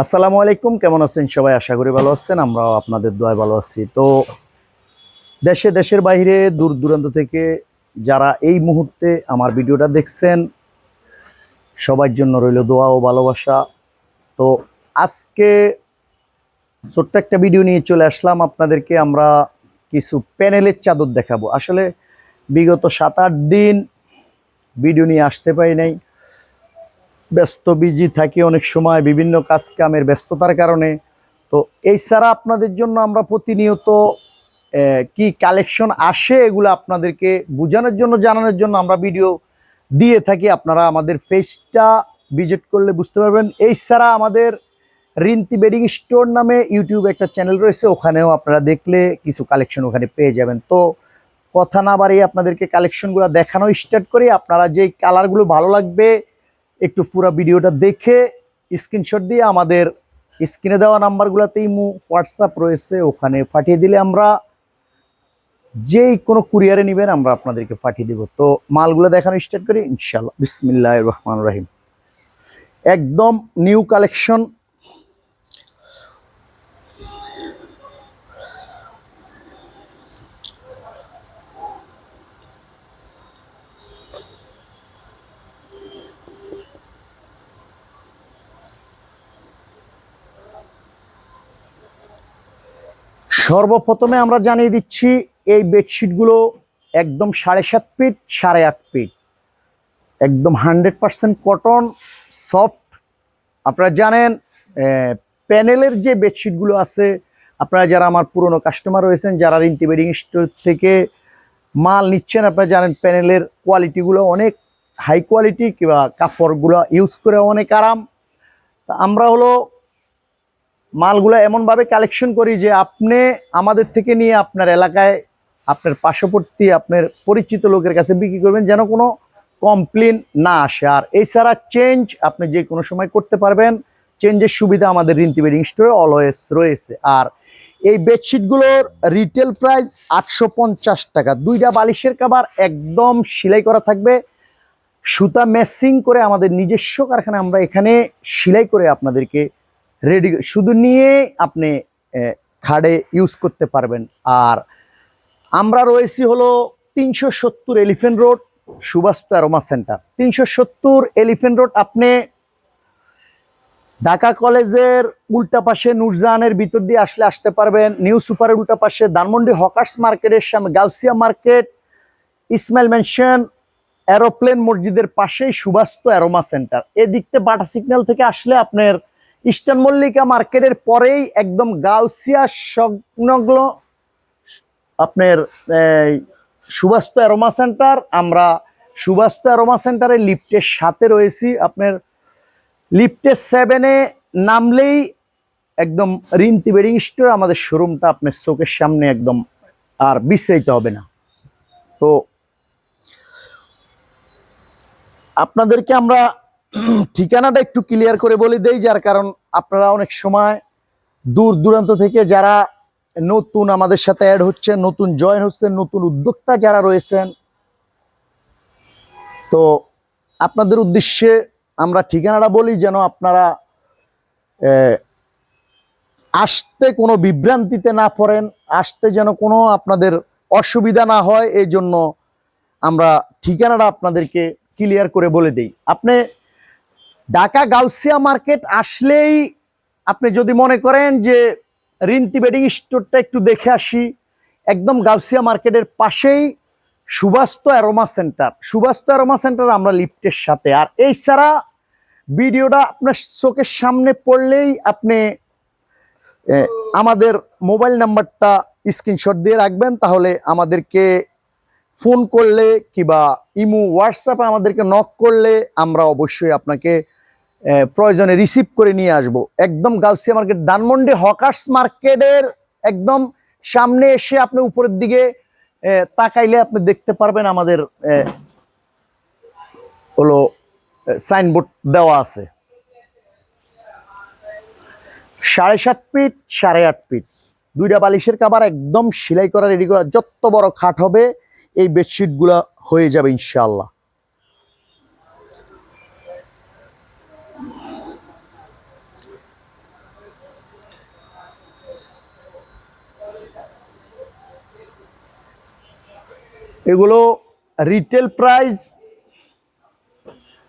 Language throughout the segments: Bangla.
আসসালামু আলাইকুম, কেমন আছেন সবাই? আশা করি ভালো আছেন, আমরাও আপনাদের দোয়ায় ভালো আছি। তো দেশে দেশের বাইরে, দূর দূরান্ত থেকে যারা এই মুহূর্তে আমার ভিডিওটা দেখছেন সবার জন্য রইল দোয়া ও ভালোবাসা। তো আজকে ছোট্ট একটা ভিডিও নিয়ে চলে আসলাম আপনাদেরকে, আমরা কিছু প্যানেলের চাদর দেখাবো। আসলে বিগত সাত আট দিন ভিডিও নিয়ে আসতে পারি নাই। ব্যস্ত বিজি থাকি অনেক সময়, বিভিন্ন কাজ কামের ব্যস্ততার কারণে। তো এই ছাড়া আপনাদের জন্য আমরা প্রতিনিয়ত কি কালেকশন আসে এগুলো আপনাদেরকে বোঝানোর জন্য, জানানোর জন্য আমরা ভিডিও দিয়ে থাকি। আপনারা আমাদের ফেসটা ভিজিট করলে বুঝতে পারবেন। এই ছাড়া আমাদের রিন্তি বেডিং স্টোর নামে ইউটিউবে একটা চ্যানেল রয়েছে, ওখানেও আপনারা দেখলে কিছু কালেকশন ওখানে পেয়ে যাবেন। তো কথা না বাড়িয়ে আপনাদেরকে কালেকশনগুলো দেখানো স্টার্ট করি। আপনারা যেই কালারগুলো ভালো লাগবে একটু পুরো ভিডিওটা দেখে স্ক্রিনশট দিয়ে আমাদের স্ক্রিনে দেওয়া নাম্বারগুলোতেই মু হোয়াটসঅ্যাপ রয়েছে, ওখানে পাঠিয়ে দিলে আমরা যেই কোনো কুরিয়ারে নেবেন আমরা আপনাদেরকে পাঠিয়ে দেব। তো মালগুলো দেখানো স্টার্ট করি ইনশাল্লাহ বিসমিল্লাহ রহমান রহিম। একদম নিউ কালেকশন সর্বপ্রথমে আমরা জানিয়ে দিচ্ছি, এই বেডশিটগুলো একদম সাড়ে সাত ফিট সাড়ে আট ফিট একদম হান্ড্রেড পার্সেন্ট কটন সফট আপনারা জানেন প্যানেলের যে বেডশিটগুলো আছে, আপনারা যারা আমার পুরনো কাস্টমার রয়েছেন, যারা রিন্তি বেডিং স্টোর থেকে মাল নিচ্ছেন, আপনারা জানেন প্যানেলের কোয়ালিটিগুলো অনেক হাই কোয়ালিটি কিংবা কাপড়গুলো ইউজ করে অনেক আরাম। তা আমরা হলো মালগুলো এমনভাবে কালেকশন করি যে আপনি আমাদের থেকে নিয়ে আপনার এলাকায় আপনার পার্শ্ববর্তী আপনার পরিচিত লোকের কাছে বিক্রি করবেন যেন কোনো কমপ্লেন না আসে। আর এছাড়া চেঞ্জ আপনি যে কোনো সময় করতে পারবেন। চেঞ্জের সুবিধা আমাদের রিন্তি বেডিং স্টোরে অলওয়েজ রয়েছে। আর এই বেডশিটগুলোর রিটেল প্রাইস আটশো পঞ্চাশ টাকা। দুইটা বালিশের কাবার একদম সেলাই করা থাকবে। সুতা ম্যাচিং করে আমাদের নিজস্ব কারখানা আমরা এখানে সেলাই করে আপনাদেরকে রেডি শুধু নিয়ে আপনি খাড়ে ইউজ করতে পারবেন। আর আমরা রয়েছি হলো তিনশো সত্তর elephant road Subastu aroma centre. তিনশো সত্তর এলিফেন্ট রোড আপনি ঢাকা কলেজের উল্টা পাশে নুরজাহানের ভিতর দিয়ে আসলে আসতে পারবেন। নিউ সুপারের উল্টা পাশে ধানমন্ডি হকার্স মার্কেটের সামনে, Gausia market, Ismail mansion aeroplane মসজিদের পাশেই সুবাস্ত অ্যারোমা সেন্টার। এদিকতে বাটা সিগন্যাল থেকে আসলে আপনার ইস্টার্ন মল্লিকা মার্কেটের পরেই একদম গাউসিয়া সংলগ্ন আপনার সুবাস্ত অ্যারোমা সেন্টার। আমরা সুবাস্ত অ্যারোমা সেন্টারের লিফটের সাথে রয়েছি। আপনার লিফটের সেভেনে নামলেই একদম রিন্তি বেডিং স্টোর আমাদের শোরুমটা আপনার চোখের সামনে একদম আর বিশ্রাইতে হবে না। তো আপনাদেরকে আমরা ঠিকানাটা একটু ক্লিয়ার করে বলে দেই, যার কারণ আপনারা অনেক সময় দূর দূরান্ত থেকে যারা নতুন আমাদের সাথে অ্যাড হচ্ছে, নতুন জয়েন হচ্ছেন, নতুন উদ্যোক্তা যারা রয়েছেন, তো আপনাদের উদ্দেশ্যে আমরা ঠিকানাটা বলি যেন আপনারা আসতে কোনো বিভ্রান্তিতে না পড়েন, আসতে যেন কোনো আপনাদের অসুবিধা না হয়, এই জন্য আমরা ঠিকানাটা আপনাদেরকে ক্লিয়ার করে বলে দিই। আপনি ঢাকা গাউসিয়া মার্কেট আসলেই আপনি যদি মনে করেন যে রিন্তি বেডিং স্টোরটা একটু দেখে আসি, একদম গাউসিয়া মার্কেটের পাশেই Subastu aroma centre. Subastu aroma centre আমরা লিফটের সাথে। আর এই ছাড়া ভিডিওটা আপনার চোখের সামনে পড়লেই আপনি আমাদের মোবাইল নাম্বারটা স্ক্রিনশট দিয়ে রাখবেন, তাহলে আমাদেরকে ফোন করলে কিবা ইমু, হোয়াটসঅ্যাপে আমাদেরকে নক করলে আমরা অবশ্যই আপনাকে প্রয়োজনে রিসিভ করে নিয়ে আসব। একদম গাউসিয়া মার্কেট, ধানমন্ডি হকার্স মার্কেটের একদম সামনে এসে আপনি উপরের দিকে তাকাইলে আপনি দেখতে পারবেন আমাদের হলো সাইনবোর্ড দেওয়া আছে। সাড়ে সাত ফিট সাড়ে আট ফিট দুইটা বালিশের কাবার একদম সেলাই করা রেডি করা, যত বড় খাট হবে, এই বেডশিটগুলো হয়ে যাবে ইনশাল্লাহ এগুলো রিটেল প্রাইস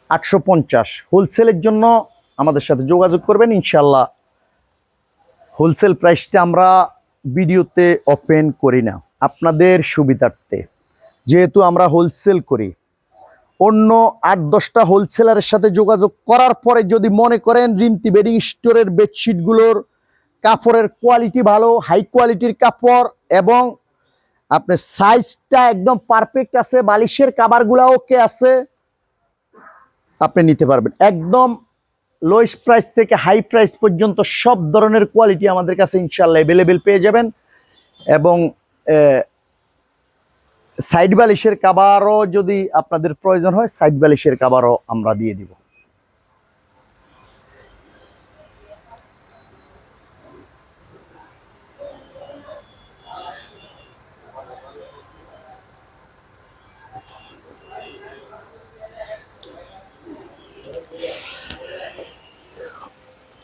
আটশো পঞ্চাশ। হোলসেলের জন্য আমাদের সাথে যোগাযোগ করবেন ইনশাল্লাহ হোলসেল প্রাইসটা আমরা ভিডিওতে ওপেন করি না, আপনাদের সুবিধার্থে। যেহেতু আমরা হোলসেল করি, অন্য আট দশটা হোলসেলারের সাথে যোগাযোগ করার পরে যদি মনে করেন রিন্তি বেডিং স্টোরের বেডশিটগুলোর কাপড়ের কোয়ালিটি ভালো হাই কোয়ালিটির কাপড় এবং আপনার সাইজটা একদম পারফেক্ট আছে, বালিশের কাবারগুলো ওকে আছে। আপনি নিতে পারবেন। একদম লোয়েস্ট প্রাইস থেকে হাই প্রাইস পর্যন্ত সব ধরনের কোয়ালিটি আমাদের কাছে ইনশাল্লাহ অ্যাভেলেবেল পেয়ে যাবেন। এবং সাইড বালিশের কাবারও যদি আপনাদের প্রয়োজন হয় সাইড বালিশের কাবারও আমরা দিয়ে দিব।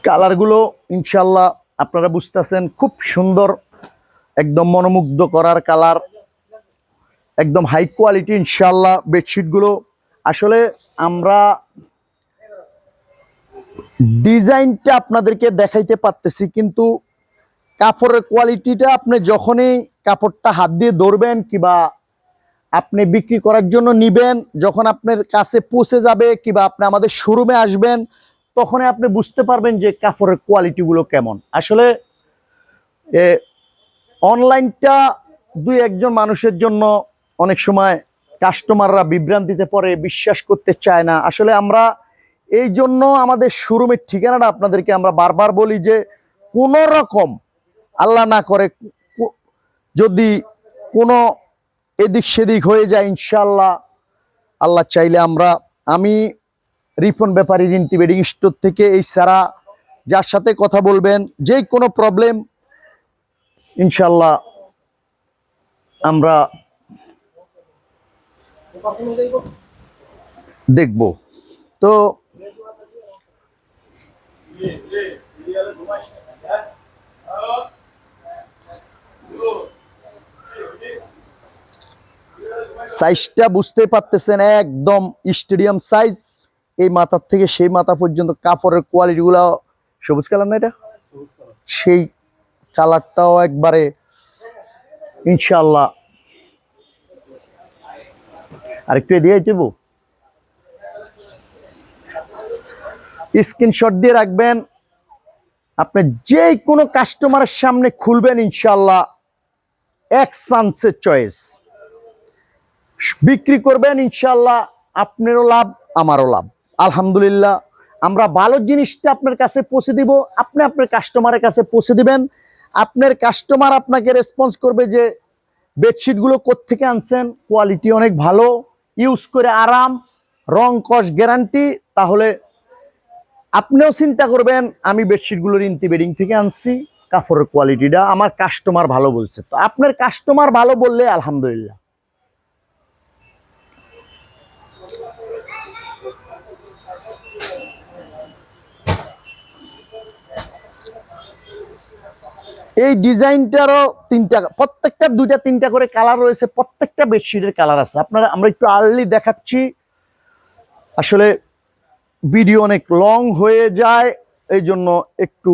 কালারগুলো ইনশাল্লাহ আপনারা বুঝতেছেন, খুব সুন্দর, একদম মনোমুগ্ধ করার কালার, একদম হাই কোয়ালিটি ইনশাল্লাহ বেডশিটগুলো। আসলে আমরা ডিজাইনটা আপনাদেরকে দেখাইতে পারতেছি, কিন্তু কাপড়ের কোয়ালিটিটা আপনি যখনই কাপড়টা হাত দিয়ে ধরবেন কিবা আপনি বিক্রি করার জন্য নিবেন, যখন আপনার কাছে পৌঁছে যাবে কিবা আপনি আমাদের শোরুমে আসবেন তখনই আপনি বুঝতে পারবেন যে কাপড়ের কোয়ালিটিগুলো কেমন। আসলে অনলাইনটা দুই একজন মানুষের জন্য অনেক সময় কাস্টমাররা বিভ্রান্তিতে পড়ে, বিশ্বাস করতে চায় না। আসলে আমরা এই জন্য আমাদের শোরুমের ঠিকানাটা আপনাদেরকে আমরা বারবার বলি যে, কোনো রকম আল্লাহ না করে যদি কোনো এদিক সেদিক হয়ে যায় ইনশাল্লাহ আল্লাহ চাইলে আমরা, আমি রিফন ব্যাপারী রিন্তি বেডিং স্টোর থেকে এই সারা, যার সাথে কথা বলবেন, যে কোনো প্রবলেম ইনশাল্লাহ আমরা দেখব। তো সাইজটা বুঝতে পারতেছেন, একদম স্টেডিয়াম সাইজ এই মাথার থেকে সেই মাথা পর্যন্ত কাপড়ের কোয়ালিটিগুলো সবুজ কালার না এটা? সেই কালারটাও একবারে ইনশাল্লাহ আরেকটু এদিকে দেব স্ক্রিনশট দিয়ে রাখবেন। আপনি যে কোনো কাস্টমারের সামনে খুলবেন ইনশাল্লাহ এক চান্সের চয়েস বিক্রি করবেন ইনশাল্লাহ আপনারও লাভ, আমারও লাভ। আলহামদুলিল্লাহ, আমরা ভালো জিনিসটা আপনার কাছে পৌঁছে দিব, আপনি আপনার কাস্টমারের কাছে পৌঁছে দিবেন। আপনার কাস্টমার আপনাকে রেসপন্স করবে যে, বেডশিটগুলো কোত্থেকে আনছেন? কোয়ালিটি অনেক ভালো ইউজ করে আরাম রং কস গ্যারান্টি তাহলে আপনিও চিন্তা করবেন, আমি বেডশিটগুলোর ইন্তি বেডিং থেকে আনছি, কাপড়ের কোয়ালিটিটা আমার কাস্টমার ভালো বলছে। তো আপনার কাস্টমার ভালো বললে আলহামদুলিল্লাহ। এই ডিজাইনটারও তিনটা, প্রত্যেকটা দুইটা তিনটা করে কালার রয়েছে, প্রত্যেকটা বেডশিটের কালার আছে। আপনারা, আমরা একটু আর্লি দেখাচ্ছি। আসলে ভিডিও অনেক লং হয়ে যায়, এই জন্য একটু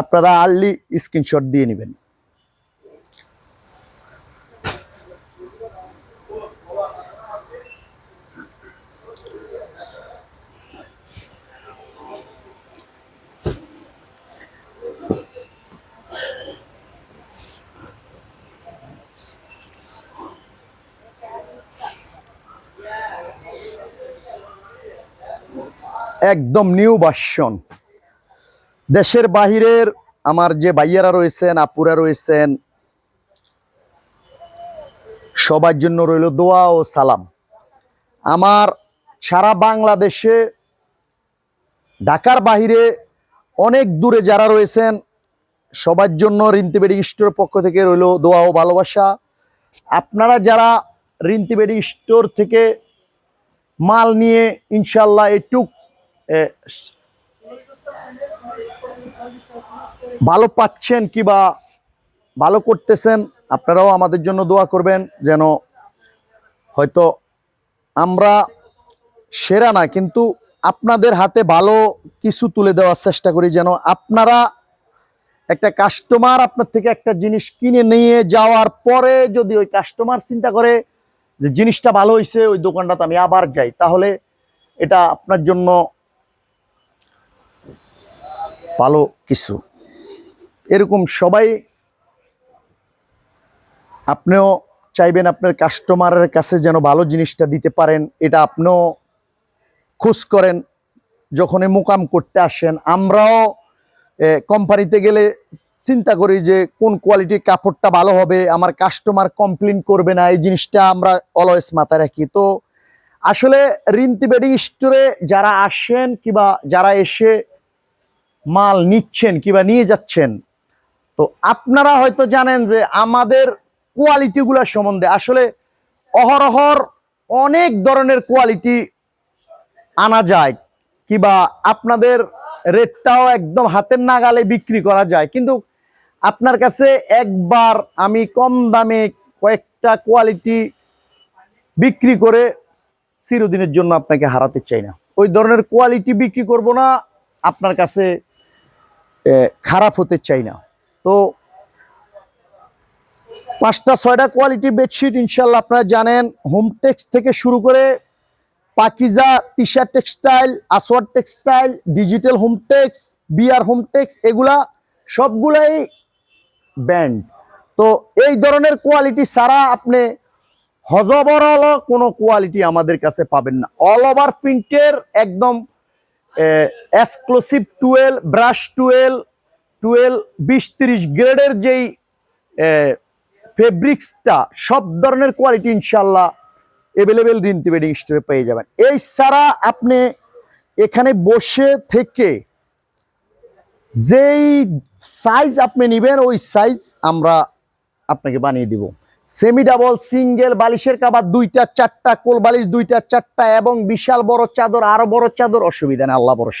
আপনারা আর্লি স্ক্রিনশট দিয়ে নেবেন। একদম নিউ ভার্সন দেশের বাহিরের আমার যে ভাইয়ারা রয়েছেন আপুরা রয়েছেন সবার জন্য রইল দোয়া ও সালাম। আমার সারা বাংলাদেশে ঢাকার বাহিরে অনেক দূরে যারা রয়েছেন সবার জন্য রিন্তি বেডিং স্টোরের পক্ষ থেকে রইল দোয়া ও ভালোবাসা। আপনারা যারা রিন্তি বেডিং স্টোর থেকে মাল নিয়ে ইনশাল্লাহ একটু এ, স- ভালো পাচ্ছেন কিবা ভালো করতেছেন, আপনারাও আমাদের জন্য দোয়া করবেন যেন হয়তো আমরা সেরা না, কিন্তু আপনাদের হাতে ভালো কিছু তুলে দেওয়ার চেষ্টা করি যেন আপনারা একটা কাস্টমার আপনার থেকে একটা জিনিস কিনে নিয়ে যাওয়ার পরে যদি ওই কাস্টমার চিন্তা করে যে জিনিসটা ভালো হয়েছে ওই দোকানটাতে আমি আবার যাই, তাহলে এটা আপনার জন্য ভালো কিছু। এরকম সবাই আপনিও চাইবেন আপনার কাস্টমারের কাছে যেন ভালো জিনিসটা দিতে পারেন, এটা আপনিও খোঁজ করেন, যখনই মোকাম করতে আসেন। আমরাও কোম্পানিতে গেলে চিন্তা করি যে কোন কোয়ালিটির কাপড়টা ভালো হবে, আমার কাস্টমার কমপ্লেন করবে না, এই জিনিসটা আমরা অলওয়েজ মাথায় রাখি। তো আসলে রিন্তি বেডিং স্টোরে যারা আসেন কিংবা যারা এসে মাল নিচ্ছেন কিংবা নিয়ে যাচ্ছেন, তো আপনারা হয়তো জানেন যে আমাদের কোয়ালিটিগুলো সম্বন্ধে। আসলে অহরহর অনেক ধরনের কোয়ালিটি আনা যায় কিবা আপনাদের রেটটাও একদম হাতের নাগালে বিক্রি করা যায়। কিন্তু আপনার কাছে একবার আমি কম দামে কয়েকটা কোয়ালিটি বিক্রি করে চিরদিনের জন্য আপনাকে হারাতে চাই না। ওই ধরনের কোয়ালিটি বিক্রি করব না, আপনার কাছে খারাপ হতে চাই না। তো পাঁচটা, ছয়টা কোয়ালিটি বেডশিট ইনশাল্লাহ আপনারা জানেন হোমটেক্স থেকে শুরু করে Pakiza, Tisha textile Aswar textile digital Hometex BR Hometex এগুলা সবগুলাই ব্যান্ড তো এই ধরনের কোয়ালিটি ছাড়া আপনি হজবরল কোনো কোয়ালিটি আমাদের কাছে পাবেন না। অল ওভার প্রিন্টের একদম এক্সক্লুসিভ টুয়েল ব্রাশ টুয়েল টুয়েল বিশ তিরিশ গ্রেডের যেই ফেব্রিক্সটা সব ধরনের কোয়ালিটি ইনশাল্লাহ এভেলেবেল রিন্তি বেডিং স্টোরে পেয়ে যাবেন। এই ছাড়া আপনি এখানে বসে থেকে যেই সাইজ আপনি নেবেন, ওই সাইজ আমরা আপনাকে বানিয়ে দিব। সেমি ডাবল সিঙ্গেল বালিশের কাবার দুইটা, চারটা, কোল বালিশ দুইটা, চারটা এবং বিশাল বড় চাদর, আরও বড় চাদর, অসুবিধা নেই, আল্লাহ বরস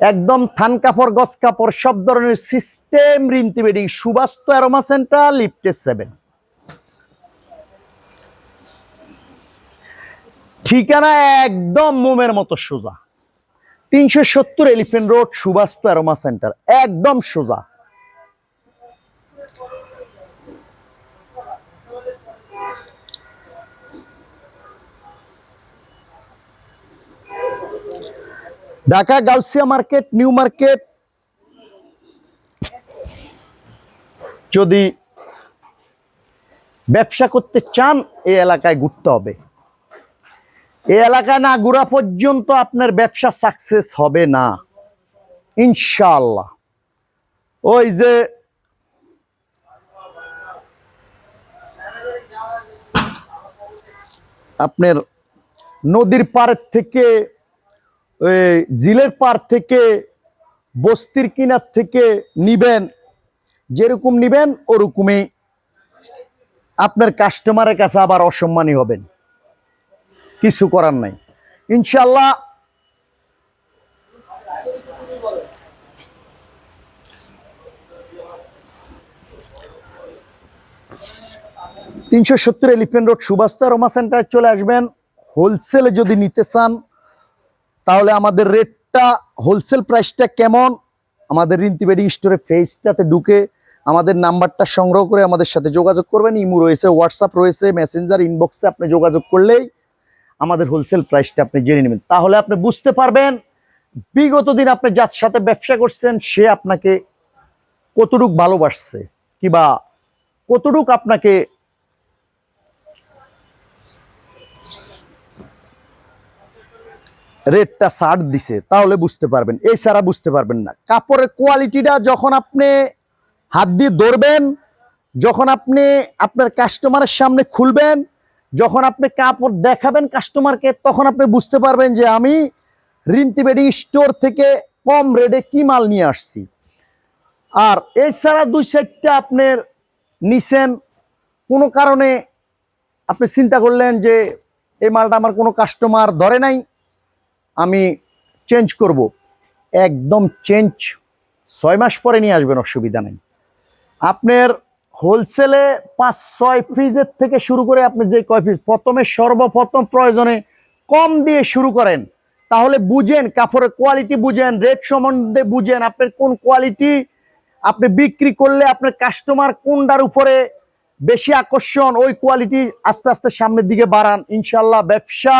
একদম থান কাপড় গস কাপড়, সব ধরনের সিস্টেম রিন্তি বেডিং সুবাস্ত অ্যারোমা সেন্টার, লিফটে সেভেন। ঠিকানা একদম মোমের মতো সোজা। তিনশো সত্তর elephant road, Subastu aroma centre, একদম সোজা। Dhaka Gausia market, new market. যদি ব্যবসা করতে চান, এই এলাকায় ঘুরতে হবে। এই এলাকায় না ঘোরা পর্যন্ত আপনার ব্যবসা সাকসেস হবে না। ইনশাল্লাহ ওই যে আপনার নদীর পাড়ের থেকে জিলের পার থেকে, বস্তির কিনার থেকে নিবেন। যেরকম নিবেন, ওরকমই আপনার কাস্টমারের কাছে আবার অসম্মানী হবেন। কিছু করার নাই। ইনশাল্লাহ তিনশো সত্তর এলিফেন্ট রোড সুভাষ রোমা সেন্টারে চলে আসবেন। হোলসেলে যদি নিতে চান তাহলে আমাদের রেটটা হোলসেল প্রাইসটা কেমন? আমাদের রিন্তি বেডিং স্টোরে ফেসটাতে ঢুকে আমাদের নাম্বারটা সংগ্রহ করে আমাদের সাথে যোগাযোগ করবেন। ইমু রয়েছে হোয়াটসঅ্যাপ রয়েছে মেসেঞ্জার ইনবক্সে আপনি যোগাযোগ করলেই আমাদের হোলসেল প্রাইসটা আপনি জেনে নেবেন। তাহলে আপনি বুঝতে পারবেন, বিগত দিন আপনি যার সাথে ব্যবসা করছেন, সে আপনাকে কতটুক ভালোবাসছে, কিবা কতটুক আপনাকে রেটটা ছাড় দিছে, তাহলে বুঝতে পারবেন। এই ছাড়া বুঝতে পারবেন না। কাপড়ের কোয়ালিটিটা যখন আপনি হাত দিয়ে ধরবেন, যখন আপনি আপনার কাস্টমারের সামনে খুলবেন, যখন আপনি কাপড় দেখাবেন কাস্টমারকে তখন আপনি বুঝতে পারবেন যে আমি রিন্তি বেডিং স্টোর থেকে কম রেটে কি মাল নিয়ে আসছি। আর এছাড়া দুই সাইডটা আপনার নিছেন, কোনো কারণে আপনি চিন্তা করলেন যে এই মালটা আমার কোনো কাস্টমার ধরে নাই আমি চেঞ্জ করব। একদম চেঞ্জ ছয় মাস পরে নিয়ে আসবেন, অসুবিধা নেই। আপনার হোলসেলে পাঁচ, ছয় পিসের থেকে শুরু করে আপনি যে কয় পিস প্রথমে সর্বপ্রথম প্রয়োজনে কম দিয়ে শুরু করেন। তাহলে বুঝেন, কাপড়ের কোয়ালিটি বুঝেন রেট সম্বন্ধে বুঝেন, আপনার কোন কোয়ালিটি আপনি বিক্রি করলে আপনার কাস্টমার কোনটার উপরে বেশি আকর্ষণ, ওই কোয়ালিটি আস্তে আস্তে সামনের দিকে বাড়ান। ইনশাল্লাহ ব্যবসা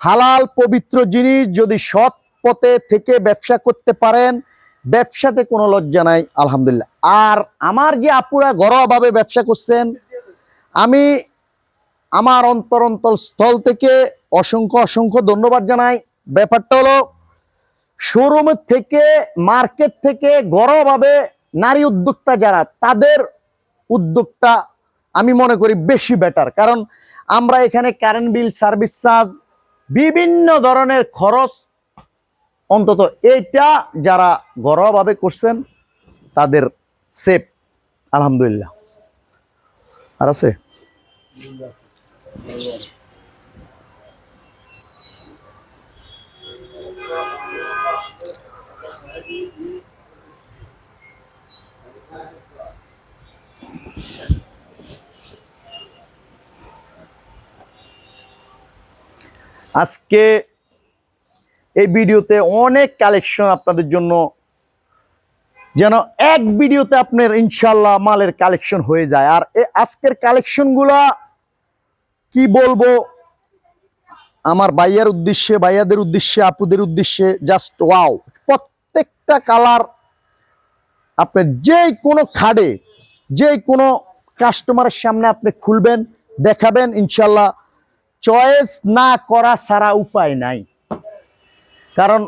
হালাল পবিত্র জিনিস যদি সৎ পথে থেকে ব্যবসা করতে পারেন, ব্যবসাতে কোনো লজ্জা নাই, আলহামদুলিল্লাহ। আর আমার যে আপুরা ঘরোয়াভাবে ব্যবসা করছেন, আমি আমার অন্তর অন্তর স্থল থেকে অসংখ্য অসংখ্য ধন্যবাদ জানাই। ব্যাপারটা হলো শোরুমের থেকে, মার্কেট থেকে ঘরোয়াভাবে নারী উদ্যোক্তা যারা, তাদের উদ্যোগটা আমি মনে করি বেশি বেটার কারণ আমরা এখানে কারেন্ট বিল সার্ভিস চার্জ বিভিন্ন ধরনের খরচ অন্তত এটা যারা ঘরোয়াভাবে করছেন তাদের সেফ আলহামদুলিল্লাহ। আর আছে? আজকে এই ভিডিওতে অনেক কালেকশন আপনাদের জন্য। যেন এক ভিডিওতে আপনার ইনশাল্লাহ মালের কালেকশন হয়ে যায়। আর আজকের কালেকশনগুলা কি বলব? আমার ভাইয়ার উদ্দেশ্যে, ভাইয়াদের উদ্দেশ্যে, আপুদের উদ্দেশ্যে জাস্ট ওয়াও প্রত্যেকটা কালার আপনি যে কোনো খাডে যে কোনো কাস্টমারের সামনে আপনি খুলবেন, দেখাবেন ইনশাল্লাহ চয়েস না করা ছাড়া উপায় নাই। কারণ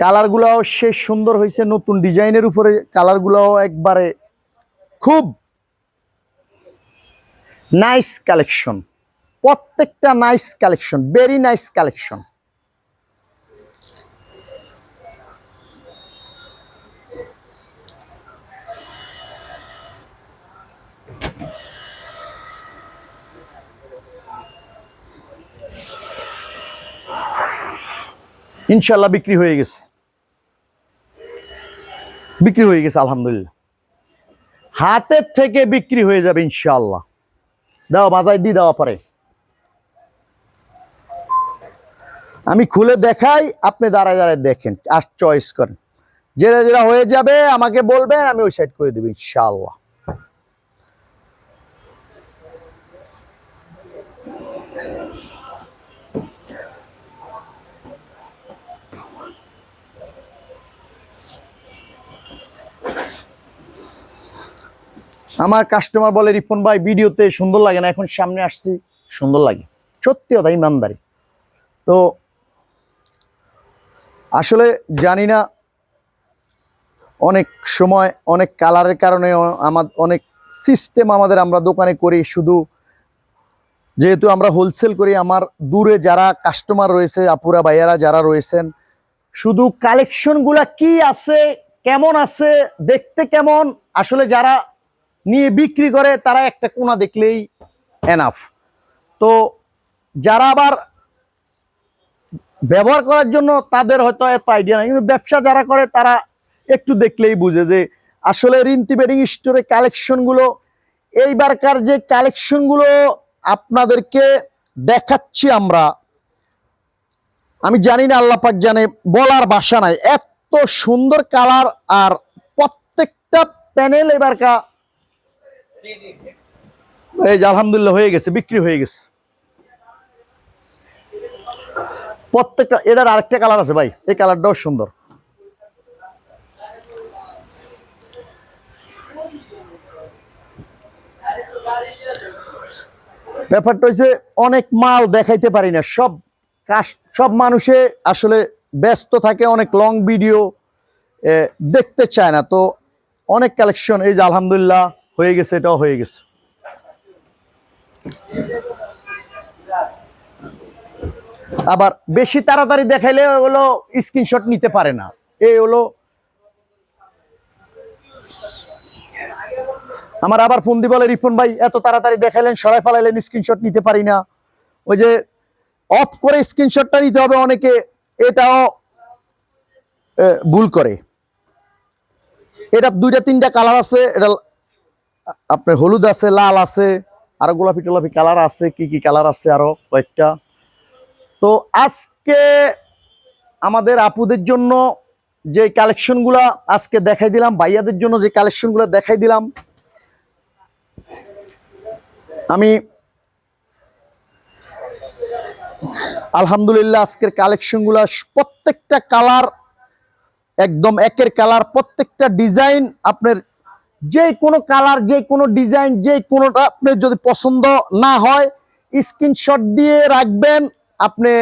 কালারগুলাও সে সুন্দর হয়েছে, নতুন ডিজাইনের উপরে কালারগুলাও একবারে খুব নাইস কালেকশন প্রত্যেকটা nice collection very nice collection ইনশাল্লাহ বিক্রি হয়ে গেছে। বিক্রি হয়ে গেছে, আলহামদুলিল্লাহ। হাতের থেকে বিক্রি হয়ে যাবে ইনশাল্লাহ দাও, বাজায় দিয়ে দেওয়া পরে। আমি খুলে দেখাই, আপনি দাঁড়ায় দাঁড়ায় দেখেন, আর চয়েস করেন। যেটা যেটা হয়ে যাবে, আমাকে বলবেন, আমি ওই সাইড করে দেবো ইনশাল্লাহ আমার কাস্টমার বলে, রিপন ভাই, ভিডিওতে সুন্দর লাগে না, এখন সামনে আসছি, সুন্দর লাগে। সত্যি কথা, ইমানদারি। তো আসলে জানি না, অনেক সময় অনেক কালারের কারণে আমার, অনেক সিস্টেম আমাদের আমরা দোকানে করি, শুধু যেহেতু আমরা হোলসেল করি, আমার দূরে যারা কাস্টমার রয়েছে, আপুরা, ভাইয়ারা যারা রয়েছেন, শুধু কালেকশনগুলা কি আছে, কেমন আছে, দেখতে কেমন, আসলে যারা নিয়ে বিক্রি করে, তারা একটা কোনা দেখলেই এনাফ তো যারা আবার ব্যবহার করার জন্য তাদের হয়তো এত আইডিয়া নাই, কিন্তু ব্যবসা যারা করে তারা একটু দেখলেই বুঝে যে আসলে রিন্তি বেডিং স্টোরে কালেকশনগুলো এইবারকার যে কালেকশনগুলো আপনাদেরকে দেখাচ্ছি আমরা, আমি জানি না আল্লাহ পাক জানে, বলার বাসা নাই। এত সুন্দর কালার আর প্রত্যেকটা প্যানেল এবারকা এই যে আলহামদুলিল্লাহ হয়ে গেছে, বিক্রি হয়ে গেছে। প্রত্যেকটা, এটার আরেকটা কালার আছে ভাই, এই কালারটাও সুন্দর। ব্যাপারটা হচ্ছে অনেক মাল দেখাইতে পারি না, সব সব মানুষে আসলে ব্যস্ত থাকে, অনেক লং ভিডিও দেখতে চায় না। তো অনেক কালেকশন এই যে আলহামদুলিল্লাহ হয়ে গেছে, এটাও হয়ে গেছে। আবার বেশি তাড়াতাড়ি দেখাইলে হলো স্ক্রিনশট নিতে পারে না। এই হলো আমার আবার ফোন দি বলে, রিপন ভাই, এত তাড়াতাড়ি দেখাইলেন, সরাই ফেলাইলেন স্ক্রিনশট নিতে পারি না। ওই যে অফ করে স্ক্রিনশটটা নিতে হবে অনেকে, এটাও ভুল করে। এটা দুইটা, তিনটা কালার আছে, এটা আপনার হলুদ আছে, লাল আছে, আরও গোলাপি টোলাপি কালার আছে, কি কি কালার আছে আরও কয়েকটা। তো আজকে আমাদের আপুদের জন্য যে কালেকশনগুলা আজকে দেখাই দিলাম, ভাইয়াদের জন্য যে কালেকশনগুলো দেখাই দিলাম, আমি আলহামদুলিল্লাহ আজকের কালেকশনগুলো প্রত্যেকটা কালার একদম একের কালার প্রত্যেকটা ডিজাইন আপনার যে কোনো কালার, যে কোনো ডিজাইন, যে কোনোটা আপনি যদি পছন্দ না হয়, স্ক্রিনশট দিয়ে রাখবেন। আপনি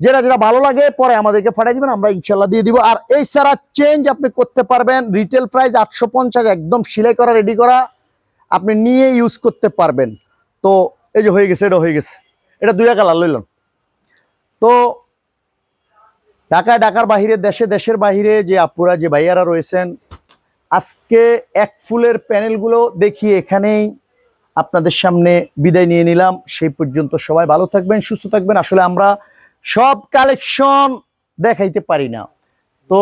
যেটা যেটা ভালো লাগে, পরে আমাদেরকে পাঠিয়ে দিবেন, আমরা ইনশাল্লাহ দিয়ে দিব। আর এই সারা চেঞ্জ আপনি করতে পারবেন রিটেল প্রাইস আটশো পঞ্চাশ, একদম সিলাই করা রেডি করা, আপনি নিয়ে ইউজ করতে পারবেন। তো এই যে হয়ে গেছে, এটা হয়ে গেছে। এটা দুইটা কালার লইলাম। তো ঢাকায়, ঢাকার বাহিরে, দেশে, দেশের বাহিরে যে আপুরা, যে ভাইয়ারা রয়েছেন আজকে এক ফুলের প্যানেলগুলো দেখিয়ে এখানেই আপনাদের সামনে বিদায় নিয়ে নিলাম। সেই পর্যন্ত সবাই ভালো থাকবেন, সুস্থ থাকবেন। আসলে আমরা সব কালেকশন দেখাইতে পারি না। তো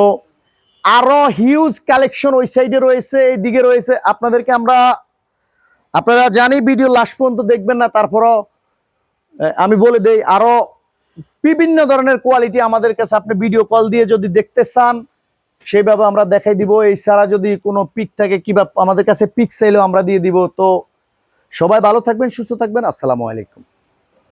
আরও হিউজ কালেকশন ওই সাইডে রয়েছে এইদিকে রয়েছে। আপনাদেরকে আমরা, আপনারা জানি ভিডিও লাস্ট পর্যন্ত দেখবেন না, তারপরও আমি বলে দেই, আরও বিভিন্ন ধরনের কোয়ালিটি আমাদের কাছে। আপনি ভিডিও কল দিয়ে যদি দেখতে চান সেইভাবে আমরা দেখাই দিব। এই সারা যদি কোনো পিক থাকে কিবা আমাদের কাছে পিক চাইলেও আমরা দিয়ে দিব। তো সবাই ভালো থাকবেন, সুস্থ থাকবেন। আসসালামু আলাইকুম।